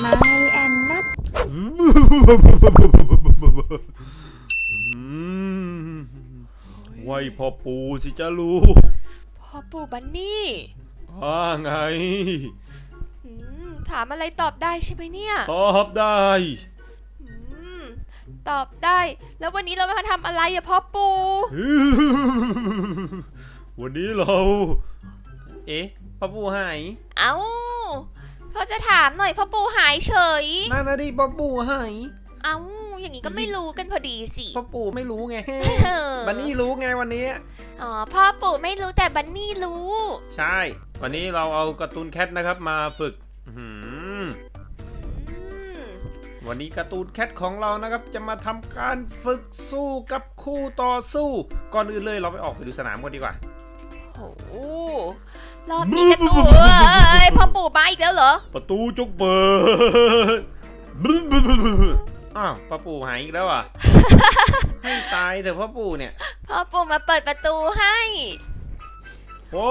ไมแอนนัทไหวพ่อปูสิจ้าลูกพ่อปู่บันนี่ว่าไง อืมถามอะไรตอบได้ใช่ไหมเนี่ยตอบได้อืมตอบได้ แล้ววันนี้เรามาทำอะไรอะพ่อปู่วันนี้เรา เอ๊ะพ่อปูหาย เอ้า พ่อจะถามหน่อยพ่อปู่หายเฉย นั่นนะดิพ่อปูหายเอ้าอย่างนี้ก็ไม่รู้กันพอดีสิพ่อปูไม่รู้ไง เออวันนี้รู้ไงวันนี้ อ๋อพ่อปู่ไม่รู้แต่บันนี่รู้ ใช่ วันนี้เราเอาการ์ตูนแคทนะครับมาฝึกอื้อหืออืมวันนี้การ์ตูนแคทของเรานะครับ จะมาทำการฝึกสู้กับคู่ต่อสู้ ก่อนอื่นเลยเราไปออกไปดูสนามกันดีกว่าโอ้โห รอบนี้กระตูเอ้ยพ่อปู่มาอีกแล้วเหรอ ประตูจกเปิดอ้าวพ่อปู่หายอีกแล้วอะ ให้ตายเถอะพ่อปู่เนี่ย พ่อปู่มาเปิดประตูให้ โอ้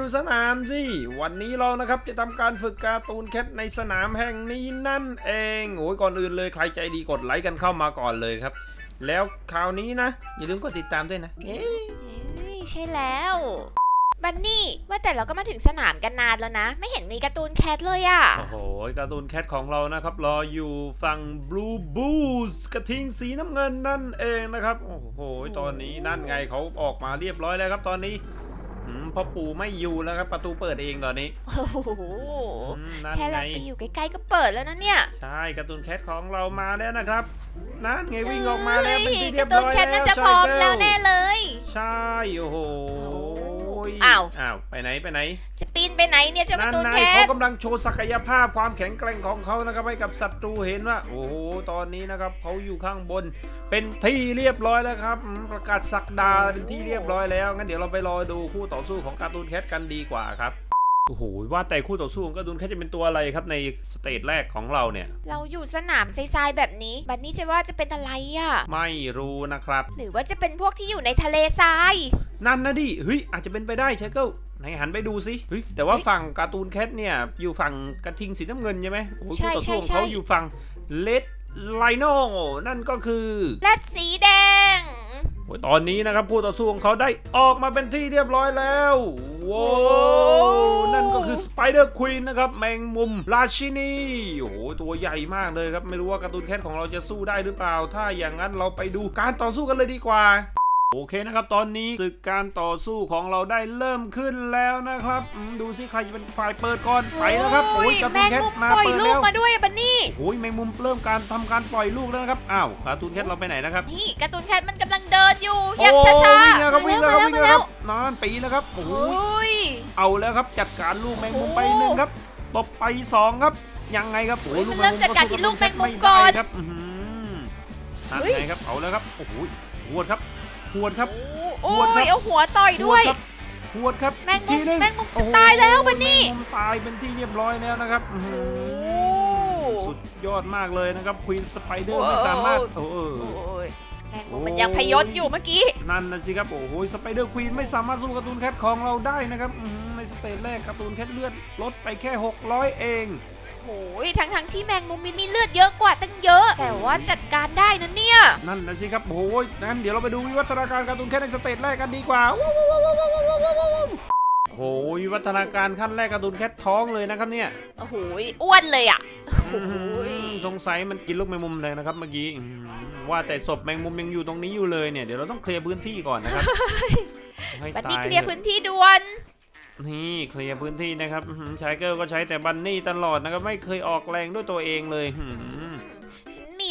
ดูสนามสิ วันนี้เรานะครับจะทำการฝึกการ์ตูนแคทในสนามแห่งนี้นั่นเองโอ้ยก่อนอื่นเลยใครใจดีกดไลค์กันเข้ามาก่อนเลยครับ แล้วคราวนี้นะ อย่าลืมกดติดตามด้วยนะเอ๊ะเอ้ยใช่แล้ว บันนี่ว่าแต่เราก็มาถึงสนามกันนานแล้วนะ ไม่เห็นมีการ์ตูนแคทเลยอะโอ้โหการ์ตูนแคทของเรานะครับ รออยู่ฝั่ง Blue Bulls กระทิงสีน้ำเงินนั่นเองนะครับ โอ้โห ตอนนี้นั่นไงเขาออกมาเรียบร้อยแล้วครับ ตอนนี้อืมพ่อปู่ไม่อยู่แล้วครับ ประตูเปิดเองตอนนี้โอ้โหอืมนั่นแค่ไงเราไปอยู่ใกล้ๆก็เปิดแล้วนะเนี่ยใช่การ์ตูนแคทของเรามาแล้วนะครับนั่นไงวิ่งออกมาแล้วเป็นที่เรีกยระบตูนร้อยแคทแล้น่าวจะใช่พร้อมแล้แล้ววแน่เลย ใช่โอ้โหอ้าว อ้าว ไปไหนไปไหนจะปีนไปไหนเนี่ยเจ้าการ์ตูนนั่นแคไงเขาทกำลังโชว์ศักยภาพความแข็งแกร่งของเขานะครับให้กับศัตรูเห็นว่า โอ้โห ตอนนี้นะครับเขาอยู่ข้างบน เป็นที่เรียบร้อยแล้วครับอืมประกาศสักดาเป็นที่เรียบร้อยแล้ว งั้นเดี๋ยวเราไปรอดูคู่ต่อสู้ของการ์ตูนแคทกันดีกว่าครับ โอ้โหว่าแต่คู่ต่อสู้ของการ์ตูนแคทจะเป็นตัวอะไรครับในสเตจแรกของเราเนี่ย เราอยู่สนามทรายๆแบบนี้ บันนี่จะว่าจะเป็นอะไรอะไม่รู้นะครับ หรือว่าจะเป็นพวกที่อยู่ในทะเลทราย นั่นนะดิเฮ้ยอาจจะเป็นไปได้เชคเกิลไหนหันไปดูสิเฮ้ยแต่ว่าฝั่งการ์ตูนแคทเนี่ยอยู่ฝั่งกระทิงสีน้ำเงินใช่ไหมโอ้โหคู่ต่อสู้ของเขาอยู่ฝั่งเลดไลโนนั่นก็คือและสีแดงโอ้ย ตอนนี้นะครับคู่ต่อสู้ของเขาได้ออกมาเป็นที่เรียบร้อยแล้วว้าโอ้วนั่นก็คือสไปเดอร์ควีนนะครับแมงมุมราชินีโอ้โหตัวใหญ่มากเลยครับ ไม่รู้ว่าการ์ตูนแคทของเราจะสู้ได้หรือเปล่า ถ้าอย่างนั้นเราไปดูการต่อสู้กันเลยดีกว่า โอเคนะครับ ตอนนี้ศึกการต่อสู้ของเราได้เริ่มขึ้นแล้วนะครับอืมดูสิใครจะเป็นฝ่ายเปิดก่อนไปแล้วครับโอ้ยการ์แมตูนงแคทมุมมาปล่อยเปิดลูกแล้วมาด้วยอะบันนี่โอ้ยแมงมุมเริ่มการทำการปล่อยลูกแล้วนะครับอ้าวการ์ตูนแคทเราไปไหนนะครับนี่การ์ตูนแคทมันกำลังเดินอยู่อย่างช้าโอ้ๆวิ่งแล้วครับวิ่งแล้วครับวิ่งแล้วครับมานอนปีแล้วครับโอ้โหโอ้ยเอาแล้วครับจัดการลูกแมงมุมโอ้ไปหนึ่งครับตบไปสองครับยังไงครับโอ้เฮ้ยลูกมันเริ่มจัดการที่ลูกแมงมุมก่อนไได้ครับอื้อหือทำเฮ้ยไงครับเอาแล้วครับโอ้โหหวดครับ หวดครับโอ้หวดครับยเอาหัวต่อยด้วยหครับหวดครับแมงมุมอีกทีหนึ่แมงมุมจะโอ้โหตายแล้วบัดนี้แมงมุมตายเป็นที่เรียบร้อยแล้วนะครับอื้อหือสุดยอดมากเลยนะครับควีนสไปเดอร์ไม่สามารถโอ้เออโอ้ยแมงมุมโอ้มันยังพยศอยู่เมื่อกี้ นั่นนะสิครับ โอ้โหสไปเดอร์ควีนไม่สามารถสู้การ์ตูนแคทของเราได้นะครับอื้อหือในสเตจแรกการ์ตูนแคทเลือดลดไปแค่ 600 เองโอ้ยทั้งทั้งๆที่แมงมุมมีเลือดเยอะกว่าตั้งเยอะแต่ ว่าจัดการได้นะเนี่ย นั่นนะสิครับโอ้ยงั้นเดี๋ยวเราไปดูวิวัฒนาการการ์ตูนแคทในสเตจแรกกันดีกว่าว้าวว้าวว้าวว้าวว้าวว้าวว้าวโอ้โหวิวัฒนาการขั้นแรกการ์ตูนแคทท้องเลยนะครับเนี่ยโอ้โหอ้วนเลยอะโอ้อื้อโหหือสงสัยมันกินลูกแมงมุมเลยนะครับเมื่อกี้อื้อหือว่าแต่ศพแมงมุมยังอยู่ตรงนี้อยู่เลยเนี่ยเดี๋ยวเราต้องเคลียร์พื้นที่ก่อนนะครับให้บัดนี้ตาเคลียร์ถอะพื้นที่ด่วนนี่เคลียร์พื้นที่นะครับอื้อหือชายเกิลก็ใช้แต่บันนี่ตลอดนะครับไม่เคยออกแรงด้วยตัวเองเลยอื้อหือฉันมี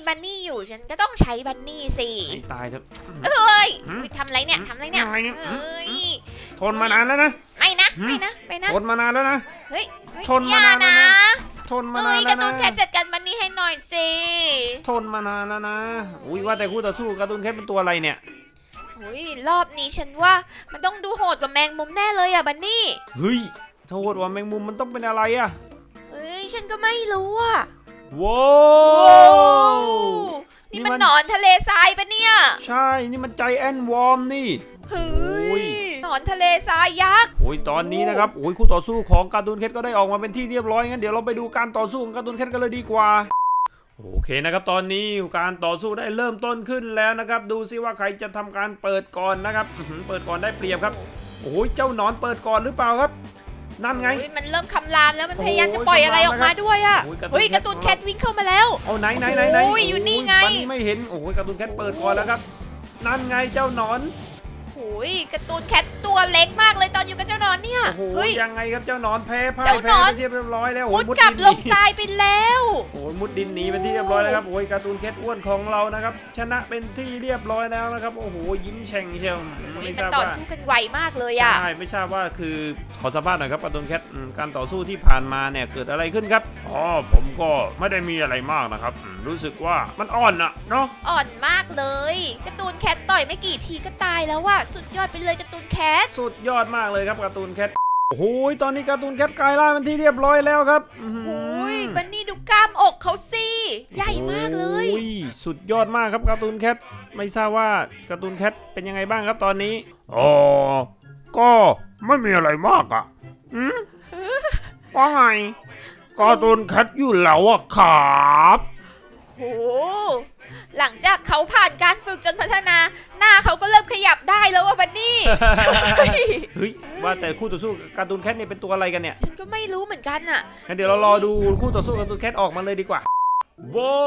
บันนี่อยู่ฉันก็ต้องใช้บันนี่สิให้ตายเถอะ เอ้ยหืมอุ๊ยทำอะไรเนี่ยทำอะไรเนี่ยอะไรเนี่ยเอ้ยทนมานานแล้วนะ ไม่นะหืม ไม่นะไม่นะทนมานานแล้วนะ เฮ้ยเฮ้ยทนมานานอย่แล้วนะนะ ทนมาเฮ้นายนกแล้ระวตุ้นะนแคทจัดการบันนี่ให้หน่อยสิทนมานานแล้วนะ อุ้ยว่าแต่คู่ต่อสู้การ์ตูนแคทเป็นตัวอะไรเนี่ย อุ้ยรอบนี้ฉันว่ามันต้องดูโหดกว่าแมงมุมแน่เลยอะบันนี่เฮ้ยโทษว่าแมงมุมมันต้องเป็นอะไรอะเฮ้ยฉันก็ไม่รู้อะ ว้าโอ้วนี่นี่มัมันนหนอนทะเลทรายปะเนี่ย ใช่นี่มันใจแอนวอร์มนี่เฮ้โอ้ยยหนอนทะเลทรายยักษ์โอ้ยตอนนี้นะครับโอ้ยคู่ต่อสู้ของการ์ตูนแคทก็ได้ออกมาเป็นที่เรียบร้อยงั้นเดี๋ยวเราไปดูการต่อสู้ของการ์ตูนแคทกันเลยดีกว่าโอเคนะครับตอนนี้การต่อสู้ได้เริ่มต้นขึ้นแล้วนะครับ ดูซิว่าใครจะทำการเปิดก่อนนะครับอื้อหือเปิดก่อนได้เปรียบครับโอ้ยเจ้าหนอนเปิดก่อนหรือเปล่าครับ นั่นไง อุ๊ยมันเริ่มคำรามแล้วมันโอ้พยยายามจะปล่อยอะไรออกมาด้วยอะโอ้ยการ์ตูน เฮ้ยการ์ตูนแคแคททวิ่งเข้ามาแล้ว เอาไหนไหนไหนไหนโอ้ยอยู่นี่ไงวันนี้ไม่เห็น โอ้ยการ์ตูนแคทเปิดก่อนแล้วครับ นั่นไงเจ้าหนอนโอ้ ยการ์ตูนแคทตัวเล็กมากเลยตอนอยู่กับเจ้าหนอนเนี่ยโอ้โหเฮ้ย ยังไงครับเจ้าหนอนแพ้พ่ายเจ้าหนแพ้อนไปที่เรียบร้อยแล้วโอ้มุยดมุดกลับดินลหงนีทรายไปแล้ว โอ้ยมุดดินหนีเป็นที่เรียบร้อยแล้วครับโอ้ยการ์ตูนแคทอ้วนของเรานะครับชนะเป็นที่เรียบร้อยแล้วนะครับโอ้โหยิ้มแฉ่งเชียวอืมโอ้ยไม่มัทนราบต่อว่า สู้กันไวมากเลยอะ ใช่ ไม่ทราบว่าคือขอสัมภาษณ์หน่อยครับการ์ตูนแคทอืมการต่อสู้ที่ผ่านมาเนี่ยเกิดอะไรขึ้นครับอ๋อผมก็ไม่ได้มีอะไรมากนะครับอืมรู้สึกว่ามันอ่อนอะเนาะอ่อนมากเลยการ์ตูนแคทต่อยไม่กี่ทีก็ตายแล้วว่ะสุดยอดไปเลยการ์ตูนแคทสุดยอดมากเลยครับการ์ตูนแคทโอ้โหตอนนี้การ์ตูนแคทกลายร่างเป็นที่เรียบร้อยแล้วครับอื้อหือโอ้ยบันนี่ดูกล้ามอกเขาสิใหญ่มากเลยโอ้สุดยอดมากครับการ์ตูนแคทไม่ทราบว่าการ์ตูนแคทเป็นยังไงบ้างครับตอนนี้อ๋อก็ไม่มีอะไรมากอะอืมว่าไงการ์ตูนแคทอยู่แล้วอะครับโอ้หลังจากเขาผ่านการฝึกจนพัฒนาหน้า เขาก็เริ่มขยับได้แล้วว่ะบันนี่ เฮ้ยว่าแต่คู่ต่อสู้การ์ตูนแคทเนี่ยเป็นตัวอะไรกันเนี่ยฉันก็ไม่รู้เหมือนกันน่ะ งั้นเดี๋ยวเรารอดูคู่ต่อสู้การ์ตูนแคทออกมาเลยดีกว่าว้า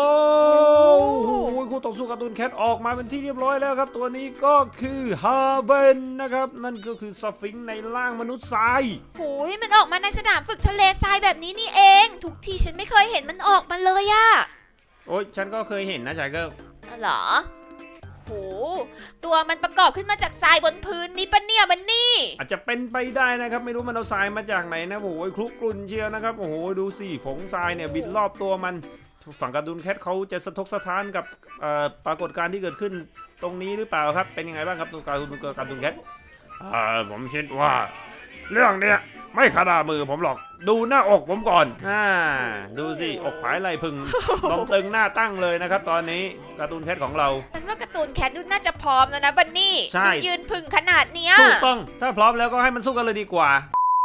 วโอ้โหคู่ต่อสู้การ์ตูนแคทออกมาเป็นที่เรียบร้อยแล้วครับ ตัวนี้ก็คือฮาเบนนะครับ นั่นก็คือสฟิงค์ในร่างมนุษย์ทรายโอ้ยมันออกมาในสนามฝึกทะเลทรายแบบนี้นี่เอง ทุกทีฉันไม่เคยเห็นมันออกมาเลยอะโอ้ยฉันก็เคยเห็นนะชายเกิลอ๋อเหรอ โห ตัวมันประกอบขึ้นมาจากทรายบนพื้นนี่ปะเนี่ยบันนี่ อาจจะเป็นไปได้นะครับไม่รู้มันเอาทรายมาจากไหนนะโอ้โหคลุกกลุ่นเชียวนะครับโอ้โหดูสิผงทรายเนี่ยบินรอบตัวมันฝั่งการ์ตูนแคทเขาจะสะทกสะท้านกับเอ่อปรากฏการณ์ที่เกิดขึ้นตรงนี้หรือเปล่าครับ เป็นยังไงบ้างครับตัวการ์ตูนการ์ตูนแคทอ่าผมคิดว่า เรื่องเนี้ย ไม่ขนามือผมหรอก ดูหน้าอกผมก่อนอ่าดูสิ อกผายไหลพึงลมตึงหน้าตั้งเลยนะครับ ตอนนี้การ์ตูนแคทของเรา มันว่าการ์ตูนแคทดูน่าจะพร้อมแล้วนะบันนี่ใช่ ดูยืนพึ่งขนาดเนี้ยถูกต้อง ถ้าพร้อมแล้วก็ให้มันสู้กันเลยดีกว่า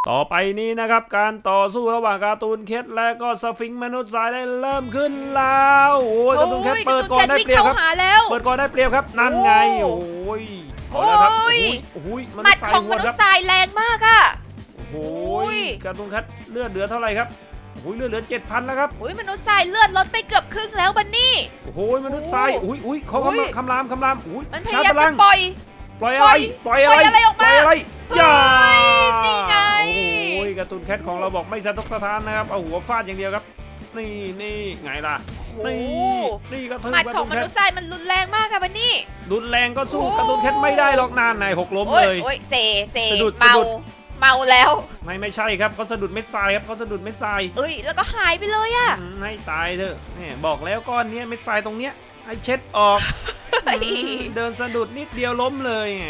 ต่อไปนี้นะครับ การต่อสู้ระหว่างการ์ตูนแคทและก็สฟิงค์มนุษย์ทรายได้เริ่มขึ้นแล้วโอ้ยการ์ตูนแคทโอ้ยเปิดก่อนได้การ์ตูนแคทวิ่งเปรียบเข้าครับ หาแล้ว เปิดก่อนได้เปรียบครับ นั่นไง โอ้โอ้ยเอาละครับโอ้ย โอ้โหมหนุมัษดย์ทรายของหัมวนุคษรับ ย์ทรายแรงมากอะ โอ้โอ้ยยการ์ตูนแคทเลือดเหลือเท่าไหร่ครับโอ้ยเลือดเหลือเจ็ดพันแล้วครับโอ้ยมนุษย์ทรายเลือดลดไปเกือบครึ่งแล้วบันนี่ โอ้โหมนุษย์ทรายโอ้อุ้ยอุ้ยเขาอุ้ยคำรามคำรามอุ้ยมันพชาร์ยายามจพลัจะงปล่อย ปล่อยอะไรปล่อยอะไรปล่อยอะไรออกมาปล่อยอะไรย่านี่ไง โอ้ยการ์ตูนแคทของเราบอกไม่สะทกสะท้านนะครับเอาหัวฟาดอย่างเดียวครับ นี่นี่ไงล่ะโอ้นี่นี่ก็ถือหมัดการ์ขอตูงนมแคนุทษย์ทรายมันรุนแรงมากอะบันนี่ รุนแรงก็สู้โอ้ การ์ตูนแคทไม่ได้หรอกนานนายหกล้มโอ้เลยยโอ้ยเซเซสะดุดเมาสะดุด เมาแล้ว ไม่ไม่ใช่ครับเขาสะดุดเม็ดทรายครับเขาสะดุดเม็ดทรายเอ้ย แล้วก็หายไปเลยอะอืมให้ตายเถอะแหมบอกแล้วก้อนเนี้ยเม็ดทรายตรงเนี้ยให้เช็ดออกเฮ้ยอืมเดินสะดุดนิดเดียวล้มเลยแหม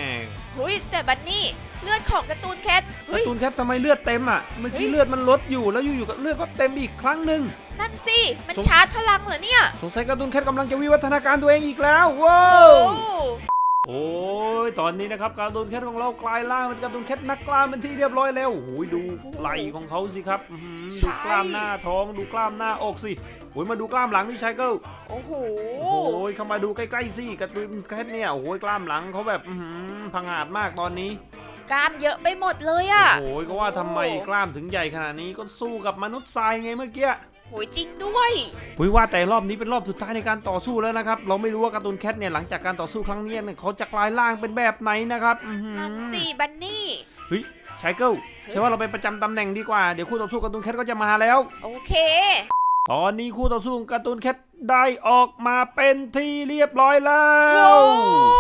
เฮ้ยแต่บันนี่เลือดของการ์ตูนแคทกาเฮ้ย ร์ตูนแคททำไมเลือดเต็มอะเมื่อกี้เฮ้ย เลือดมันลดอยู่แล้วอยู่ๆก็เลือดก็เต็มอีกครั้งหนึ่ง นั่นสิ มันสง ชาร์จพลังเหรอเนี่ย สงสัยการ์ตูนแคทกำลังจะวิวัฒนาการตัวเองอีกแล้วว้าโอ้ว โอ้ยตอนนี้นะครับการ์ตูนแคทของเรากลายร่างเป็นการ์ตูนแคทนักกล้ามเป็นที่เรียบร้อยแล้วโอ้ยดูไหล่ของเขาสิครับอื้อหือดูกล้ามหน้าท้องดูกล้ามหน้าอกสิโอ้ยมาดูกล้ามหลังนี่ชายเกิลโอ้โหโอ้ยเข้ามาดูใกล้ๆสิการ์ตูนแคทเนี่ยโอ้ยกล้ามหลังเขาแบบอื้อหือพังอาจมากตอนนี้กล้ามเยอะไปหมดเลยอะโอ้ยก็ว่าทำไมกล้ามถึงใหญ่ขนาดนี้ก็สู้กับมนุษย์ทรายไงเมื่อกี้ โหยจริงด้วยหุยว่าแต่รอบนี้เป็นรอบสุดท้ายในการต่อสู้แล้วนะครับ เราไม่รู้ว่าการ์ตูนแคทเนี่ยหลังจากการต่อสู้ครั้งนี้เนี่ยเขาจะกลายร่างเป็นแบบไหนนะครับอื้อหือนั่นสิบันนี่ เฮ้ยชายเกิลใช่ว่าเราไปประจำตำแหน่งดีกว่า เดี๋ยวคู่ต่อสู้การ์ตูนแคทก็จะมาแล้ว โอเค ตอนนี้คู่ต่อสู้ของการ์ตูนแคทได้ออกมาเป็นที่เรียบร้อยแล้โอ้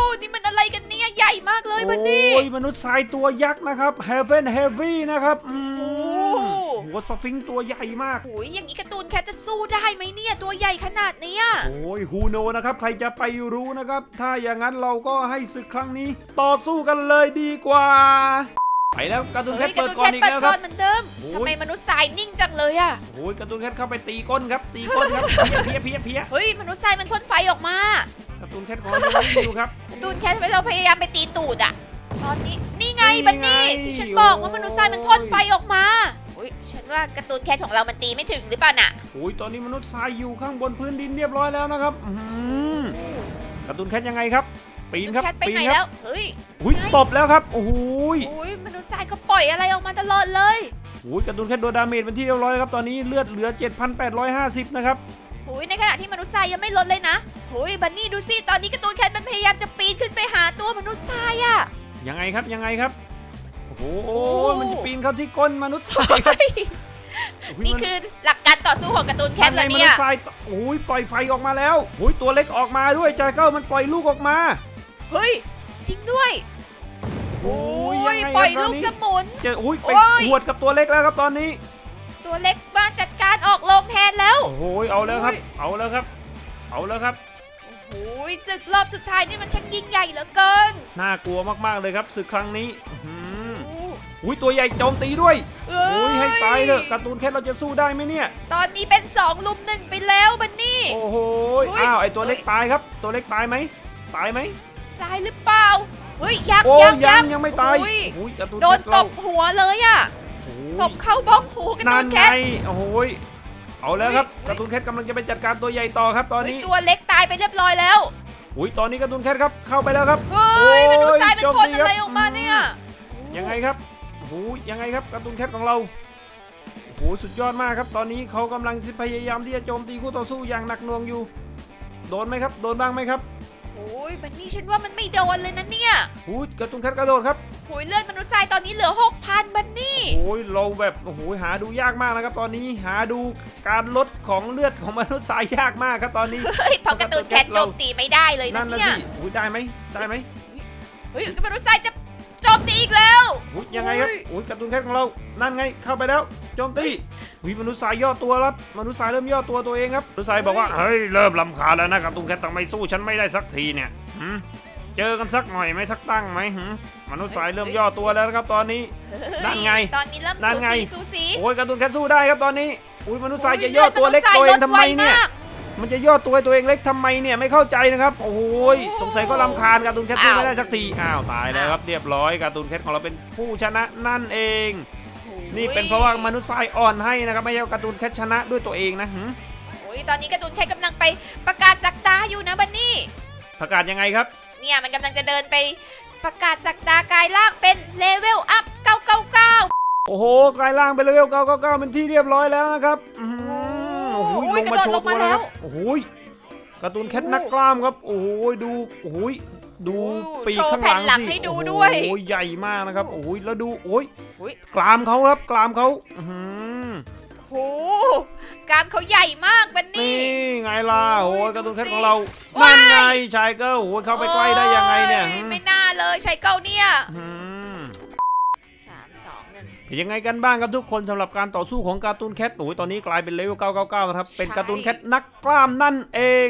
ว นี่มันอะไรกันเนี่ยใหญ่มากเลยบันนี่ โอ้ยมนุษย์ทรายตัวยักษ์นะครับ Heaven Heavy นะครับอืม โอ้หัวสฟิงค์ตัวใหญ่มากโหยอย่างนี้การ์ตูนแคทจะสู้ได้ไหมเนี่ย ตัวใหญ่ขนาดเนี้ยโอ้ยฮูโนนะครับ ใครจะไปรู้นะครับ ถ้าอย่างนั้นเราก็ให้ศึกครั้งนี้ต่อสู้กันเลยดีกว่า ไปแล้วการ์ตูนแคเฮ้ทยการ์เปิดตูนก่อแคนทอีกเปิดแล้วคก่รัอบนเหมือนเดิมโอ้ย ทำไมมนุษย์ทรายนิ่งจังเลยอะโอ้ยการ์ตูนแคทเข้าไปตีก้นครับ ตีก้นครับเพี้ยเพี้ยเพี้ยเพี้ยเฮ้ยมนุษย์ทรายมันพ่นไฟออกมาการ์ตูนแคทของเรายังไม่อยู่ครับ การ์ตูนแคทเราพยายามไปตีตูดอะตอนนี้นี่ไงบันนี่ที่ฉันบอกว่ามนุษย์ทรายมันพ่นไฟออกมาอุ้ ยฉันว่าการ์ตูนแคทของเรามันตีไม่ถึงหรือเปล่าน่ะโอ้ยตอนนี้มนุษย์ทรายอยู่ข้างบนพื้นดินเรียบร้อยแล้วนะครับอื้อหือการ์ตูนแคทยังไงครับ ปีนครับแคทไปปีนไหนคแล้รัว บเฮ้ย อุ้ยตบแล้วครับโอ้โหยอุ้ยมนุษย์ทรายเขาปล่อยอะไรออกมาตลอดเลย โอ้ยการ์ตูนแคทโดนดาเมจเป็นที่เรียบร้อยแล้วครับตอนนี้เลือดเหลือ 7,850 นะครับอุ้ยในขณะที่มนุษย์ทรายยังไม่ลดเลยนะอุ้ยบันนี่ดูสิ ตอนนี้การ์ตูนแคทมันพยายามจะปีนขึ้นไปหาตัวมนุษย์ทรายอะยังไงครับยังไงครับ โอ้โหโอ้มันจะปีนเข้าที่ก้นมนุษย์ทรายครับโอ้ยนี่มันคือหลักการต่อสู้ของการ์ตูนแคทเหรอมเนี่นุยษย์ทรายโอ้ยปล่อยไฟออกมาแล้วโอ้ยตัวเล็กออกมาด้วยจาเก้ามันปล่อยลูกออกมา เฮ้ยจริงด้วยโอ้โอ้ยยยังไงปล่อยครับลูกตอนนี้สมุนเจอโอ้ยไปโอ้ยหวดกับตัวเล็กแล้วครับตอนนี้ ตัวเล็กมาจัดการออกโลงแทนแล้วโอ้ยเอาแล้วครับโอ้ยเอาแล้วครับ เอาแล้วครับโอ้ยศึกรอบสุดท้ายนี่มันช่างยิ่งใหญ่เหลือเกินน่ากลัวมากๆเลยครับศึกครั้งนี้ อื้อหือโอ้อุ้ยตัวใหญ่โจมตีด้วยเอ้โอ้ยให้ตายเถอะการ์ตูนแคทเราจะสู้ได้ไหมเนี่ย ตอนนี้เป็นสองลุมหนึ่งไปแล้วบันนี่ โอ้โหอุ๊ย อ้าวไอตัวเล็กเฮ้ยตายครับ ตัวเล็กตายไหมตายไหมตายหรือเปล่าเฮ้ยยักษ์โอ้ยักษ์ยัยังกษ์ยังไม่ตายโอ้ยโอ้ยการ์ตูนโดนแคทตเราบหัวเลยอะโอ้ตยบเข้าบ้องหูกันนั่ตูนนไงแคทโอ้โหยเอาแล้วครับอุ๊ย การ์ตูนแคทกำลังจะไปจัดการตัวใหญ่ต่อครับตอนเฮ้ยนี้ตัวเล็กตายไปเรียบร้อยแล้วอุ้ยตอนนี้การ์ตูนแคทครับเข้าไปแล้วครับ เฮ้ยโอ้ยมนุษย์ทรายเป็นโจมคนตีอะไรครับออกมาเนี่ยยังไงครับ โอ้โหยังไงครับการ์ตูนแคทของเราโอ้โหสุดยอดมากครับ ตอนนี้เขากำลังพยายามที่จะโจมตีคู่ต่อสู้อย่างหนักหน่วงอยู่ โดนไหมครับ โดนบ้างไหมครับโอ้ยบันนี่ฉันว่ามันไม่โดนเลยนะเนี่ยโอ้ยการ์ตูนแคทกระโดดครับโอ้ยเลือดมนุษย์ทรายตอนนี้เหลือหกพันบันนี่โอ้ยเราแบบโอ้โหหาดูยากมากนะครับ ตอนนี้หาดูการลดของเลือดของมนุษย์สายยากมากครับตอนนี้เฮ้ยพอการ์ตูนแคทโจมตีไม่ได้เลยนะนั่นนะเนี่ยสิโอ้ยได้ไหมได้ไหมเฮ้ยมนุษย์ทรายจะโจมตีอีกแล้วโอ้ยยังไงครับโอ้ยโอ้ยการ์ตูนแคทของเรา นั่นไงเข้าไปแล้วโจมตีวิมนุษย์สายย่อตัวแล้วมนุษย์สายเริ่มย่อตัวตัวเองครับมนุษย์สายบอกว่าเฮ้ยเริ่มลำคาญแล้วนะการ์ตูนแคททำไมสู้ฉันไม่ได้สักทีเนี่ยหืมเจอกันสักหน่อยไหมสักตั้งไหมหืมมนุษย์สายเริ่มย่อตัวแล้วนะครับตอนนี้ นั่นไงตอนนี้เริ่มนั่สูนไง สีสูสี โอ้ยการ์ตูนแคทสู้ได้ครับตอนนี้ อุ้ยมนุษย์สายจะย่อตัวเล็กตัวเองทำไมเนี่ยมั นจะย่อตัวให้ตัวเองเล็กทำไมเนี่ยไม่เข้าใจนะครับ โอ้โหยโอ้สงสัยก็รำคาญการ์ตูนแคทสู้อ้าวไม่ได้สักทีอ้าวตายแล้วครับเรียบร้อยการ์ตูนแคทของเราเป็นผู้ชนะนั่นเอง นี่เป็นเพราะว่ามนุษย์ทรายอ่อนให้นะครับไม่ใช่ว่าการ์ตูนแคทชนะด้วยตัวเองนะหืมโอ้ยตอนนี้การ์ตูนแคทกำลังไปประกาศสักดาอยู่นะบันนี่ประกาศยังไงครับ เนี่ยมันกำลังจะเดินไปประกาศสักดากายล่างเป็นเลเวลอัพ999โอ้โหกลายร่างเป็นเลเวล999เป็นที่เรียบร้อยแล้วนะครับอื้อหือ โอ้โหโอ้ยลงมาโชว์กระโดดลงตัวมาแล้วแล้วโอ้โหยการ์ตูนแคทนักกล้ามครับ โอ้โหยดูโอ้โหยดูโอ้ปีกโชว์ข้างหลังแผ่นหลังสิให้ดูโอ้โหด้วยใหญ่มากนะครับ โอ้โหยแล้วดูโอ้ยอุ๊ยกรามเขาครับกรามเขาอื้อหือโหกรามเขาใหญ่มากบันนี่ นี่ไงล่ะโอ้โอ้ยยการ์ตูนแคทดูสิของเราว้ายนั่นไงชายเกิลโอ้ยเข้าไปใกล้ได้ยังไงเนี่ยโอ้ไม่น่าเลยใช้เก้าเนี่ย อืม สามสองหนึ่ง เป็นยังไงกันบ้างครับทุกคนสำหรับการต่อสู้ของการ์ตูนแคทโอ้ยตอนนี้กลายเป็นเลเวล999นะครับ เป็นการ์ตูนแคทนักกล้ามนั่นเอง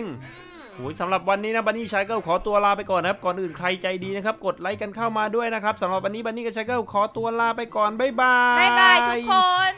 โอ้ยสำหรับวันนี้นะบันนี่ชายเกิลขอตัวลาไปก่อนนะครับ ก่อนอื่นใครใจดีนะครับ กดไลค์กันเข้ามาด้วยนะครับสำหรับวันนี้บันนี่กับชายเกิลขอตัวลาไปก่อนบ๊ายบายบายบายทุกคน